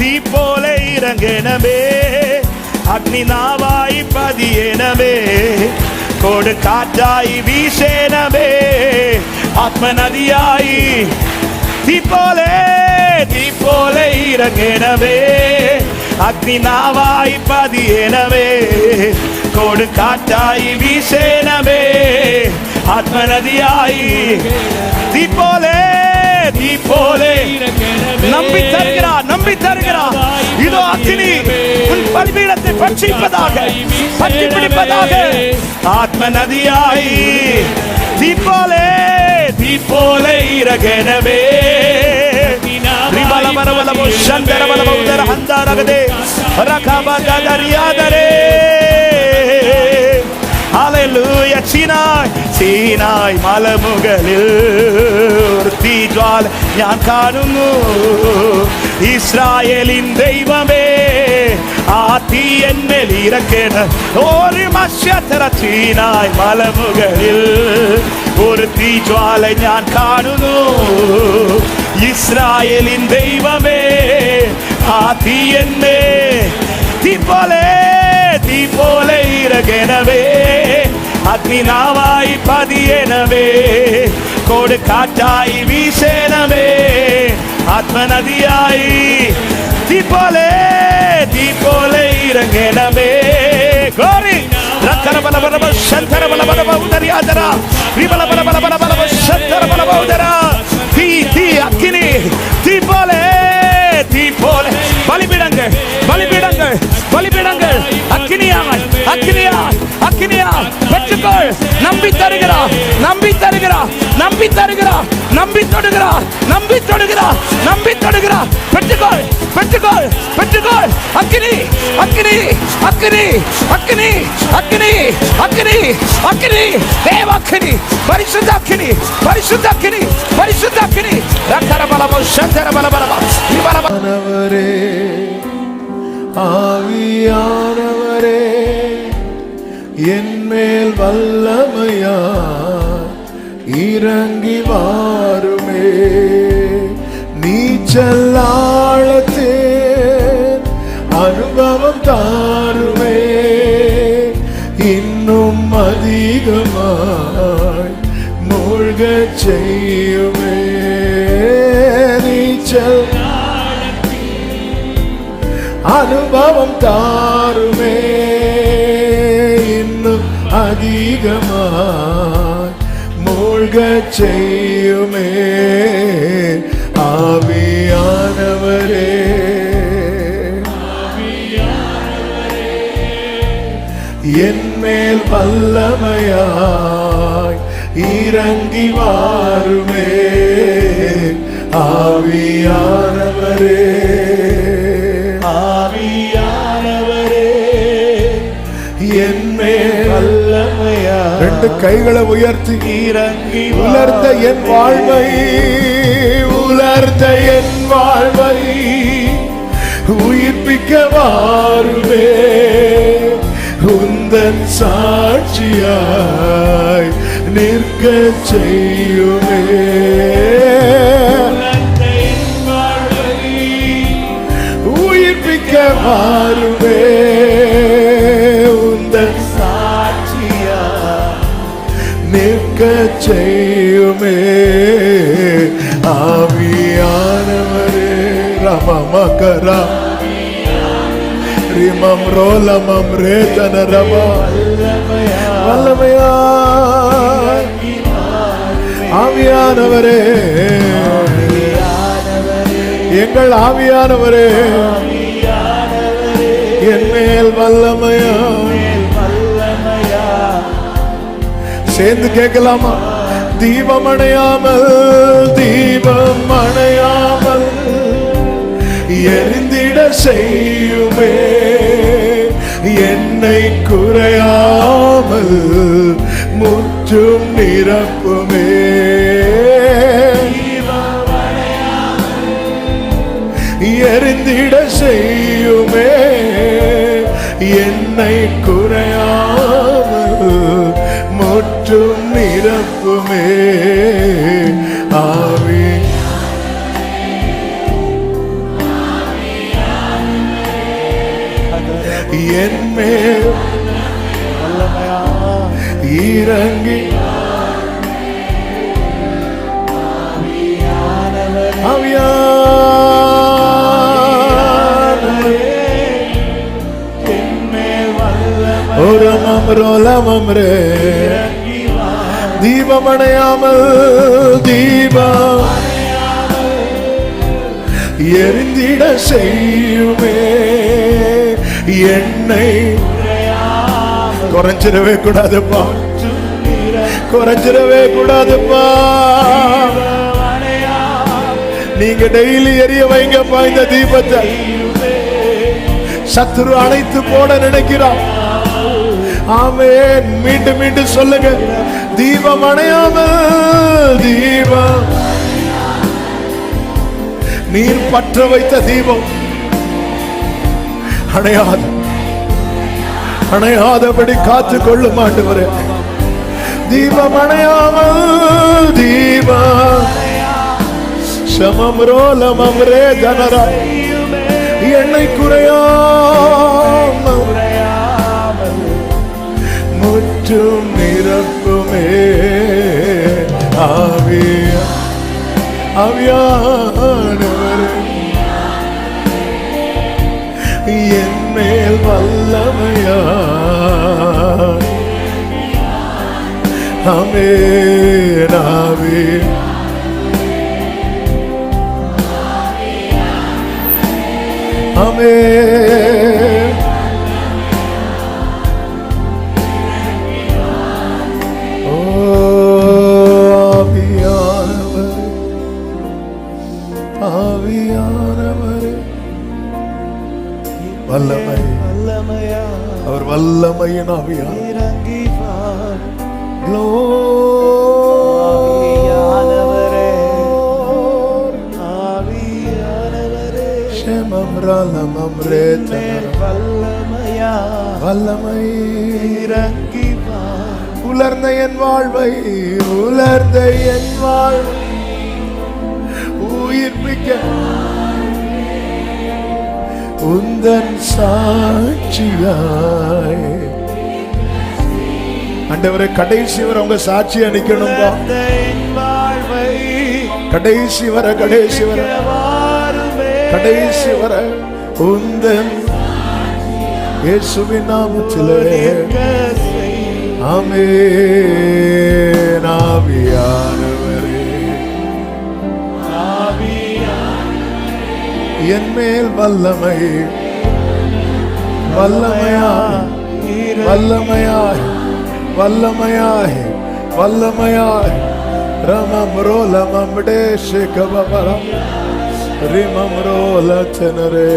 தீ போல இறங்கனமே. அக்னி நாவாய் பதியனமே. கோடு காற்றாய் வீசேனமே. ஆத்ம நதியாய் தீ போல தீ போல இறங்கனவே அக்னி நாவாய் பதியனவே கோடு காற்றாய் வீசேனவே ஆத்ம நதியாய் தீ போலே. தீ போலே நம்பி தருகிறார் நம்பி தருகிறார் இதோ அக்கினி உன் பலிபீடத்தை பட்சிப்பதாக பற்றி பிடிப்பதாக ஆத்ம நதியாய் தீ போலே தீ போலே இறகனவே ரிபலபரபலபோ சந்தரபலபோ உதர ஹந்தாரகதே ரகபதரியாதரே ചീനായ് ചീനായ് മലമുകളിൽ ജ്വാല തീജ്വാല ഞാൻ കാണുന്നു. ഇസ്രായേലിൻ ദൈവമേ ആ തീ എന്നെ ഇറക്കേണ്ട ഒരു മത്സ്യത്തര ചീനായ് മലമുകളിൽ ഒരു തീജ്വാല ഞാൻ കാണുന്നു. ഇസ്രായേലിൻ ദൈവമേ ആ തീ എന്നെ തീ പോലെ തീ പോലെ ഇറകനവേ അഗ്നിനാവായി പതിയനവേ കോട് കാറ്റായി വീശേനവേ ആത്മനദിയായി തീപ്പോലെ തീപ്പോലെ ഇറങ്ങണമേ. ഗ്ലോറി. రక్కర బల బల శంకర బల బల బౌదర్యాదర విబల బల బల బల బల శంకర நம்பி தருகிறார் நம்பி தொடுகிறார் நம்பி தொடுகிறார் நம்பி தொடுகிறார். பெற்றுக்கொள் பெற்றுக்கொள் பெற்றுக்கொள். அக்கினி அக்கினி அக்கினி அக்கினி அக்கினி அக்கினி அக்கினி. தேவாக்கினி பரிசுத்த அக்கினி பரிசுத்த அக்கினி பரிசுத்த அக்கினி ரக்கர பலமோ சந்தர பலபலமா இவரப ஆனவரே ஆவியானவரே என் மேல் வல்லமையா இறங்கி வாருமே. நீச்சல் ஆழத்தே அனுபவம் தாருமே. இன்னும் அதிகமாய் மூழ்க செய்யுமே. நீச்சல் அனுபவம் தாருமே. இன்னும் அதிகமாய் மூழ்கச் செய்யுமே. ஆவியானவரே. என்மேல் வல்லமையாய் இறங்கி வாருமே. ஆவியானவரே. ரெண்டு கைகளை உயர்த்தி. இறங்கி உலர்ந்த என் வாழ்வை. உலர்ந்த என் வாழ்வை. உயிர்ப்பிக்க வாருமே. உந்தன் சாட்சியாய் நிற்க செய்யுமே. உயிர்ப்பிக்க மாறுமே நிற்க செய்யுமே. ஆவியானவரே ரமமகரா ரிமம் ரோலமம் ரேதன ரமா. வல்லமையா ஆவியானவரே. எங்கள் ஆவியானவரே. என் மேல் வல்லமையா சேர்ந்து கேட்கலாமா? தீபம் அணையாமல் தீபம் அணையாமல் எரிந்திட செய்யுமே. என்னை குறையாமல் முற்றும் நிரப்புமே. எரிந்திட செய்யுமே நிரப்புமே ஆவி என் இறங்கி ஆவியானவரே என்மேல் வல்லமை ஒரு தீபமடையாமல் தீபம் எரிந்திட செய்யுமே என்னை. குறைஞ்சிடவே கூடாதுப்பா. குறைஞ்சிடவே கூடாதுப்பா. நீங்க டெய்லி எரிய வைங்கப்பா இந்த தீபத்தை. சத்துரு அழைத்து போட நினைக்கிறான் ஆமே மீண்டும் மீண்டும் சொல்லுங்க. தீபம் அணையாமல் தீபம். நீர் பற்ற வைத்த தீபம். அணையாது அணையாதபடி காத்து கொள்ளும் ஆண்டவரே. தீபம் அணையாமல் தீபம். சமம் ரோலமம் ரே தனரா எண்ணெய் குறையா முற்றும் நிரப்புமே. ஆவியா அவியானவர் என் மேல் வல்லமையா. அமேனாவே அமே வல்லமை வல்லமையா அவர் வல்லமையின் Glory. ஆவியானவரே ஷெமம் ரலமம் ரேதன. மேல் வல்லமையா வல்லமை இறங்கி உலர்ந்த என் வாழ்வை உலர்ந்த என் வாழ்வை உயிர்ப்பிக்க உந்தன் சாட்சியாய். அண்டவரை கடைசி வரை உங்க சாட்சியா நிக்கணும்பா. கடைசி வர கடைசி வர. கடைசி வர உந்தன் இயேசுவின் நாமத்திலே. ஆமே செய். என் மேல் வல்லமை. வல்லமையாய் வல்லமையாய் வல்லமையாய் வல்லமையாய். ரமம் ரோலமம் டே ஷேகபரம் ரிமம் ரோல தெனரே